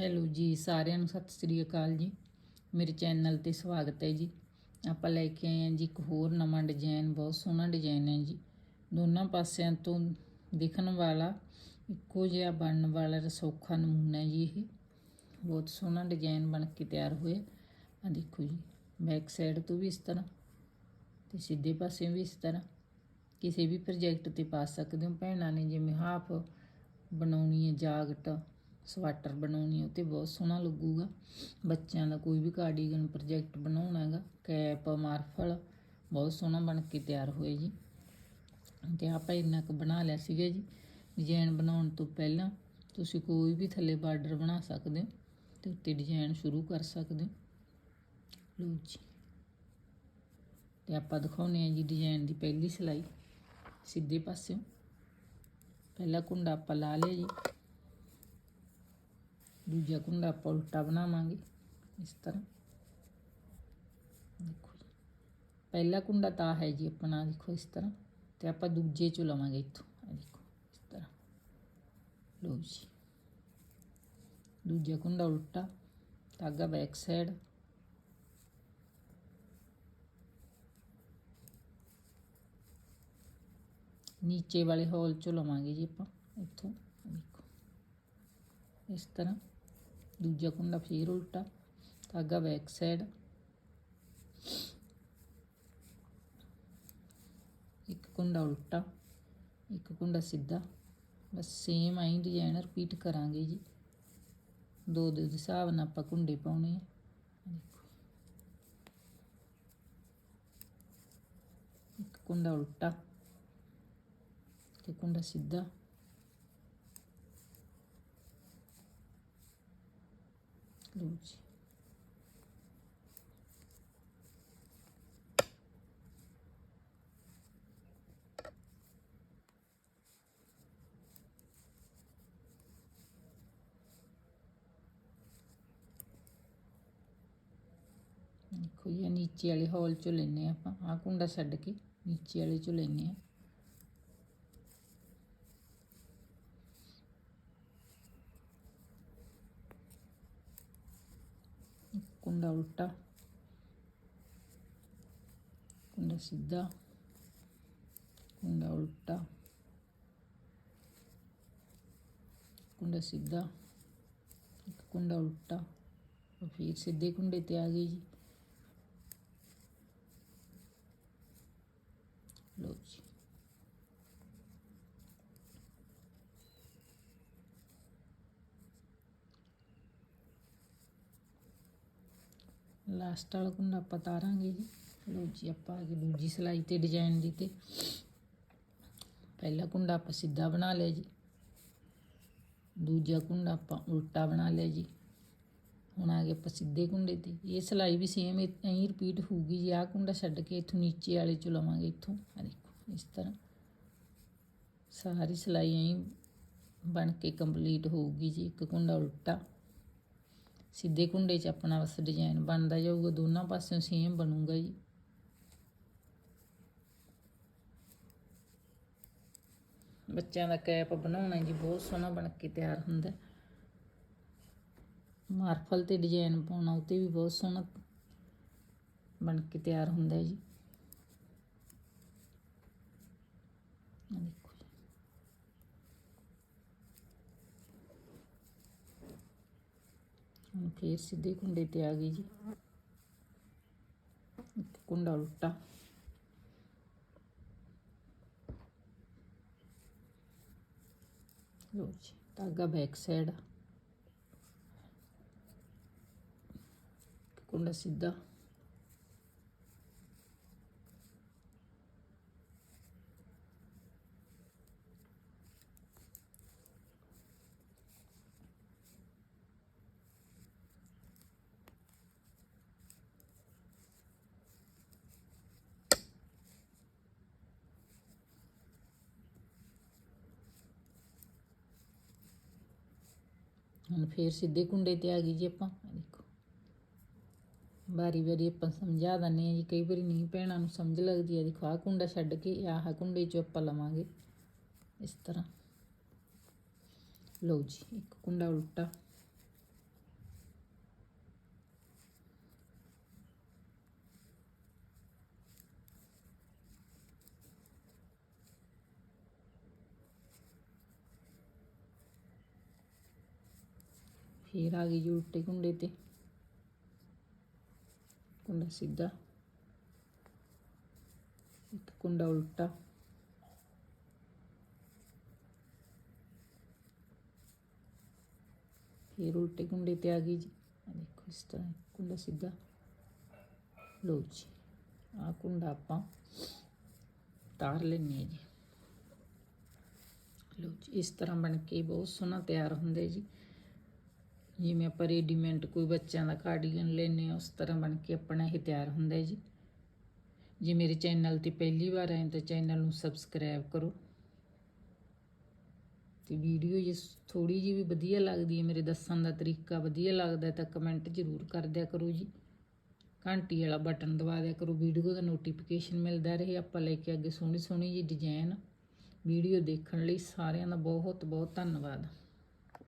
Hello ਜੀ, ਸਾਰਿਆਂ ਨੂੰ ਸਤਿ ਸ੍ਰੀ ਅਕਾਲ ਜੀ। ਮੇਰੇ ਚੈਨਲ ਤੇ ਸਵਾਗਤ ਹੈ ਜੀ। ਆਪਾਂ ਲੈ ਕੇ ਆਏ ਹਾਂ ਜੀ ਇੱਕ ਹੋਰ ਨਵਾਂ ਡਿਜ਼ਾਈਨ, ਬਹੁਤ ਸੋਹਣਾ ਡਿਜ਼ਾਈਨ ਹੈ ਜੀ। ਦੋਨਾਂ ਪਾਸਿਆਂ ਤੋਂ ਦਿਖਣ ਵਾਲਾ, ਇੱਕੋ ਜਿਹਾ ਬਣਨ ਵਾਲਾ ਸੌਖਾ ਨਮੂਨਾ ਹੈ ਜੀ ਇਹ। ਬਹੁਤ ਸੋਹਣਾ ਡਿਜ਼ਾਈਨ ਬਣ ਕੇ ਤਿਆਰ ਹੋਇਆ। ਆ ਦੇਖੋ ਜੀ ਬੈਕ ਸਾਈਡ ਤੋਂ ਵੀ ਇਸ ਤਰ੍ਹਾਂ ਤੇ ਸਿੱਧੇ ਪਾਸੇ ਵੀ ਇਸ ਤਰ੍ਹਾਂ। ਕਿਸੇ ਵੀ ਪ੍ਰੋਜੈਕਟ ਤੇ ਪਾ ਸਕਦੇ ਹੋ। ਭੈਣਾਂ ਨੇ ਜਿਵੇਂ ਹਾਫ ਬਣਾਉਣੀ ਹੈ ਜਾਗਟ ਸਵੈਟਰ ਬਣਾਉਣੀ ਹੈ ਉਹ ਤੇ ਬਹੁਤ ਸੋਹਣਾ ਲੱਗੂਗਾ। ਬੱਚਿਆਂ ਦਾ ਕੋਈ ਵੀ ਕਾਰਡੀਗਨ ਪ੍ਰੋਜੈਕਟ ਬਣਾਉਣਾ ਹੈਗਾ, ਕੈਪ, ਮਾਰਫਲ, ਬਹੁਤ ਸੋਹਣਾ ਬਣ ਕੇ ਤਿਆਰ ਹੋਏ ਜੀ। ਤੇ ਆਪਾਂ ਇੰਨਾ ਕੁ ਬਣਾ ਲਿਆ ਸੀਗਾ ਜੀ ਡਿਜ਼ਾਈਨ ਬਣਾਉਣ ਤੋਂ ਪਹਿਲਾਂ। ਤੁਸੀਂ ਕੋਈ ਵੀ ਥੱਲੇ ਬਾਰਡਰ ਬਣਾ ਸਕਦੇ ਹੋ ਤੇ ਉੱਤੇ ਡਿਜ਼ਾਈਨ ਸ਼ੁਰੂ ਕਰ ਸਕਦੇ ਹੋ। ਲੋ ਜੀ। ਤੇ ਆਪਾਂ ਦਿਖਾਉਨੇ ਆ ਜੀ ਡਿਜ਼ਾਈਨ ਦੀ ਪਹਿਲੀ ਸਿਲਾਈ ਸਿੱਧੇ ਪਾਸਿਓਂ। ਪਹਿਲਾ ਕੁੰਡਾ ਆਪਾਂ ਲਾ ਲਿਆ ਜੀ। ਦੂਜਾ ਕੁੰਡਾ ਆਪਾਂ ਉਲਟਾ ਬਣਾਵਾਂਗੇ, ਇਸ ਤਰ੍ਹਾਂ। ਦੇਖੋ ਜੀ, ਪਹਿਲਾ ਕੁੰਡਾ ਤਾਂ ਹੈ ਜੀ ਆਪਣਾ, ਦੇਖੋ ਇਸ ਤਰ੍ਹਾਂ। ਤੇ ਆਪਾਂ ਦੂਜੇ ਚੋਂ ਲਵਾਂਗੇ ਇੱਥੋਂ ਦੇਖੋ, ਇਸ ਤਰ੍ਹਾਂ। ਲਓ ਜੀ। ਦੂਜਾ ਕੁੰਡਾ ਉਲਟਾ, ਧਾਗਾ ਬੈਕ ਸਾਈਡ ਨੀਚੇ ਵਾਲੇ ਹੋਲ ਚੋਂ ਲਵਾਂਗੇ ਜੀ ਆਪਾਂ, ਇੱਥੋਂ ਦੇਖੋ। ਇਸ ਤਰ੍ਹਾਂ। ਦੂਜਾ ਕੁੰਡਾ ਫੇਰ ਉਲਟਾ, ਧਾਗਾ ਬੈਕ ਸਾਈਡ ਇੱਕ ਕੁੰਡਾ ਉਲਟਾ, ਇੱਕ ਕੁੰਡਾ ਸਿੱਧਾ। ਬਸ ਸੇਮ ਆਈ ਡਿਜ਼ਾਈਨ ਰਿਪੀਟ ਕਰਾਂਗੇ ਜੀ। ਦੋ ਦੇ ਹਿਸਾਬ ਨਾਲ ਆਪਾਂ ਕੁੰਡੇ ਪਾਉਣੇ ਆ। ਇੱਕ ਕੁੰਡਾ ਉਲਟਾ ਤੇ ਕੁੰਡਾ ਸਿੱਧਾ। ਲਓ ਜੀ ਦੇਖੋ ਇਹ ਨੀਚੇ ਵਾਲੇ ਹੋਲ ਚੋਂ ਲੈਨੇ ਆਪਾਂ ਆਹ ਕੁੰਡਾ ਛੱਡ ਕੇ ਨੀਚੇ ਵਾਲੇ ਚੋਂ ਲੈਨੇ ਆ ਕੁੰਡਾ ਉਲਟਾ ਕੁੰਡਾ ਸਿੱਧਾ ਕੁੰਡਾ ਉਲਟਾ ਕੁੰਡਾ ਸਿੱਧਾ ਇੱਕ ਕੁੰਡਾ ਉਲਟਾ और फिर सीधे कुंडे ते आ गई जी लो जी ਲਾਸਟ ਵਾਲਾ ਕੁੰਡਾ ਆਪਾਂ ਤਾਰਾਂਗੇ ਜੀ। ਲਓ ਜੀ, ਆਪਾਂ ਆ ਗਏ ਦੂਜੀ ਸਿਲਾਈ ਤੇ ਡਿਜ਼ਾਈਨ ਦੀ ਤੇ। ਪਹਿਲਾ ਕੁੰਡਾ ਆਪਾਂ ਸਿੱਧਾ ਬਣਾ ਲਿਆ ਜੀ। ਦੂਜਾ ਕੁੰਡਾ ਆਪਾਂ ਉਲਟਾ ਬਣਾ ਲਿਆ ਜੀ। ਹੁਣ ਆ ਗਏ ਆਪਾਂ ਸਿੱਧੇ ਕੁੰਡੇ ਤੇ। ਇਹ ਸਿਲਾਈ ਵੀ ਸੇਮ ਐਂ ਹੀ ਰਿਪੀਟ ਹੋਊਗੀ ਜੀ। ਆਹ ਕੁੰਡਾ ਛੱਡ ਕੇ ਇੱਥੋਂ ਨੀਚੇ ਵਾਲੇ ਚੋਂ ਲਵਾਂਗੇ ਇੱਥੋਂ। ਆ ਦੇਖੋ, ਇਸ ਤਰ੍ਹਾਂ। ਸਾਰੀ ਸਿਲਾਈ ਐਂ ਬਣ ਕੇ ਕੰਪਲੀਟ ਹੋਊਗੀ ਜੀ। ਇੱਕ ਕੁੰਡਾ ਉਲਟਾ। ਸਿੱਧੇ ਕੁੰਡੇ 'ਚ ਆਪਣਾ ਬਸ ਡਿਜ਼ਾਈਨ ਬਣਦਾ ਜਾਊਗਾ, ਦੋਨਾਂ ਪਾਸਿਓਂ ਸੇਮ ਬਣੂਗਾ ਜੀ। ਬੱਚਿਆਂ ਦਾ ਕੈਪ ਬਣਾਉਣਾ ਜੀ, ਬਹੁਤ ਸੋਹਣਾ ਬਣ ਕੇ ਤਿਆਰ ਹੁੰਦਾ। ਮਾਰਫਲ ਤੇ ਡਿਜ਼ਾਈਨ ਪਾਉਣਾ, ਉਹ 'ਤੇ ਵੀ ਬਹੁਤ ਸੋਹਣਾ ਬਣ ਕੇ ਤਿਆਰ ਹੁੰਦਾ ਜੀ। ਦੇਖੋ ਜੀ। ਹੁਣ ਫੇਰ ਸਿੱਧੇ ਕੁੰਡੇ ਤੇ ਆ ਗਈ ਜੀ। ਕੁੰਡਾ ਉਲਟਾ ਲੋ ਜੀ, ਧਾਗਾ ਬੈਕ ਸਾਈਡ ਕੁੰਡਾ ਸਿੱਧਾ। ਹੁਣ ਫੇਰ ਸਿੱਧੇ ਕੁੰਡੇ ਤੇ ਆ ਗਈ ਜੀ ਆਪਾਂ। ਦੇਖੋ। ਵਾਰੀ ਵਾਰੀ ਆਪਾਂ ਸਮਝਾ ਦਿੰਦੇ ਆ ਜੀ, ਕਈ ਵਾਰੀ ਨਹੀਂ, ਭੈਣਾਂ ਨੂੰ ਸਮਝ ਲੱਗਦੀ ਆ, ਦੇਖੋ, ਆਹ ਕੁੰਡਾ ਛੱਡ ਕੇ ਆਹ ਕੁੰਡੇ 'ਚੋਂ ਆਪਾਂ ਲਵਾਂਗੇ। ਇਸ ਤਰ੍ਹਾਂ। ਲਓ ਜੀ, ਇੱਕ ਕੁੰਡਾ ਉਲਟਾ। ਫੇਰ ਆ ਗਈ ਜੀ ਉਲਟੇ ਕੁੰਡੇ ਤੇ। ਕੁੰਡਾ ਸਿੱਧਾ। ਇੱਕ ਕੁੰਡਾ ਉਲਟਾ। ਫੇਰ ਉਲਟੇ ਕੁੰਡੇ ਤੇ ਆ ਗਈ ਜੀ। ਆ ਦੇਖੋ ਇਸ ਤਰ੍ਹਾਂ ਕੁੰਡਾ ਸਿੱਧਾ। ਲਓ ਜੀ ਆ ਕੁੰਡਾ ਆਪਾਂ ਤਾਰ ਲੈਣੇ ਜੀ। ਲਓ ਜੀ, ਇਸ ਤਰ੍ਹਾਂ ਬਣ ਕੇ ਬਹੁਤ ਸੋਹਣਾ ਤਿਆਰ ਹੁੰਦਾ ਜੀ। ਜਿਵੇਂ ਆਪਾਂ ਰੈਡੀਮੇਡ ਕੋਈ ਬੱਚਿਆਂ ਦਾ ਕਾਰਡੀਗਨ ਲੈਨੇ ਆ ਉਸ ਤਰ੍ਹਾਂ ਬਣ ਕੇ ਆਪਣਾ ਇਹ ਤਿਆਰ ਹੁੰਦਾ ਜੀ। ਜੇ ਮੇਰੇ ਚੈਨਲ ਤੇ ਪਹਿਲੀ ਵਾਰ ਆਏ ਤਾਂ ਚੈਨਲ ਨੂੰ ਸਬਸਕ੍ਰਾਈਬ ਕਰੋ। ਤੇ ਵੀਡੀਓ ਜੇ ਥੋੜੀ ਜਿਹੀ ਵੀ ਵਧੀਆ ਲੱਗਦੀ ਹੈ, ਮੇਰੇ ਦੱਸਣ ਦਾ ਤਰੀਕਾ ਵਧੀਆ ਲੱਗਦਾ ਤਾਂ ਕਮੈਂਟ ਜ਼ਰੂਰ ਕਰ ਦਿਆ ਕਰੋ ਜੀ। ਘੰਟੀ ਵਾਲਾ ਬਟਨ ਦਬਾ ਦਿਆ ਕਰੋ, ਵੀਡੀਓ ਦਾ ਨੋਟੀਫਿਕੇਸ਼ਨ ਮਿਲਦਾ ਰਹੇ, ਆਪਾਂ ਲੈ ਕੇ ਅੱਗੇ ਸੋਹਣੀ ਸੋਹਣੀ ਜੀ ਡਿਜ਼ਾਈਨ ਵੀਡੀਓ ਦੇਖਣ ਲਈ ਸਾਰਿਆਂ ਦਾ ਬਹੁਤ ਬਹੁਤ ਧੰਨਵਾਦ।